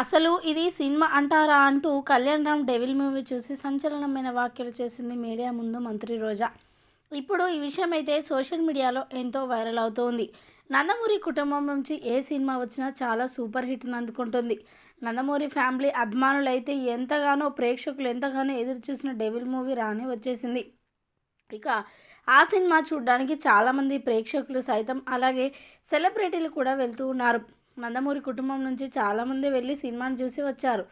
అసలు ఇది సినిమా అంటారా అంటూ కళ్యాణ్ రామ్ డెవిల్ మూవీ చూసి సంచలనమైన వ్యాఖ్యలు చేసింది మీడియా ముందు మంత్రి రోజా. ఇప్పుడు ఈ విషయం అయితే సోషల్ మీడియాలో ఎంతో వైరల్ అవుతోంది. నందమూరి కుటుంబం నుంచి ఏ సినిమా వచ్చినా చాలా సూపర్ హిట్ని అందుకుంటుంది. నందమూరి ఫ్యామిలీ అభిమానులైతే ఎంతగానో ప్రేక్షకులు ఎంతగానో ఎదురు చూసిన డెవిల్ మూవీ రాని వచ్చేసింది. ఇక ఆ సినిమా చూడడానికి చాలామంది ప్రేక్షకులు సైతం అలాగే సెలబ్రిటీలు కూడా వెళ్తూ ఉన్నారు. నందమూరి కుటుంబం నుంచి చాలామంది వెళ్ళి సినిమాని చూసి వచ్చారు.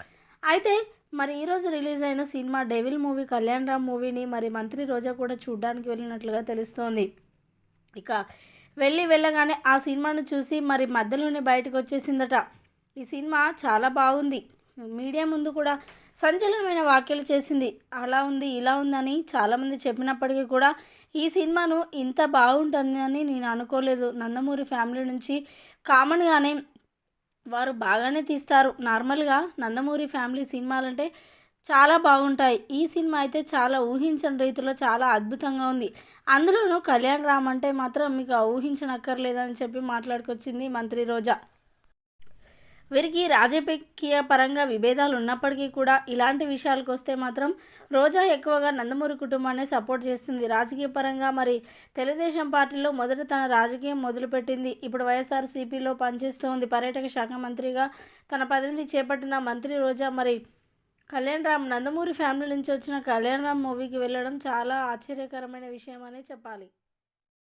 అయితే మరి ఈరోజు రిలీజ్ అయిన cinema Devil movie Kalyan Ram మూవీని మరి మంత్రి రోజా కూడా చూడడానికి వెళ్ళినట్లుగా తెలుస్తోంది. ఇక వెళ్ళి వెళ్ళగానే ఆ సినిమాను చూసి మరి మధ్యలోనే బయటకు వచ్చేసిందట. ఈ సినిమా చాలా బాగుంది. మీడియా ముందు కూడా సంచలనమైన వ్యాఖ్యలు చేసింది. అలా ఉంది ఇలా ఉందని చాలామంది చెప్పినప్పటికీ కూడా ఈ సినిమాను ఇంత బాగుంటుందని నేను అనుకోలేదు. నందమూరి ఫ్యామిలీ నుంచి కామన్గానే వారు బాగానే తీస్తారు. నార్మల్గా నందమూరి ఫ్యామిలీ సినిమాలంటే చాలా బాగుంటాయి. ఈ సినిమా అయితే చాలా ఊహించని రీతిలో చాలా అద్భుతంగా ఉంది. అందులోనూ కళ్యాణ్ రామ్ అంటే మాత్రం మీకు ఊహించనక్కర్లేదని చెప్పి మాట్లాడుకొచ్చింది మంత్రి రోజా. వీరికి రాజకీయ పరంగా విభేదాలు ఉన్నప్పటికీ కూడా ఇలాంటి విషయాలకు వస్తే మాత్రం రోజా ఎక్కువగా నందమూరి కుటుంబాన్ని సపోర్ట్ చేస్తుంది. రాజకీయ పరంగా మరి తెలుగుదేశం పార్టీలో మొదట తన రాజకీయం మొదలుపెట్టింది. ఇప్పుడు వైఎస్ఆర్సీపీలో పనిచేస్తోంది పర్యాటక శాఖ మంత్రిగా తన పదవిని చేపట్టిన మంత్రి రోజా మరి కళ్యాణ్ రామ్ నందమూరి ఫ్యామిలీ నుంచి వచ్చిన కళ్యాణ్ రామ్ మూవీకి వెళ్ళడం చాలా ఆశ్చర్యకరమైన విషయం అనే చెప్పాలి.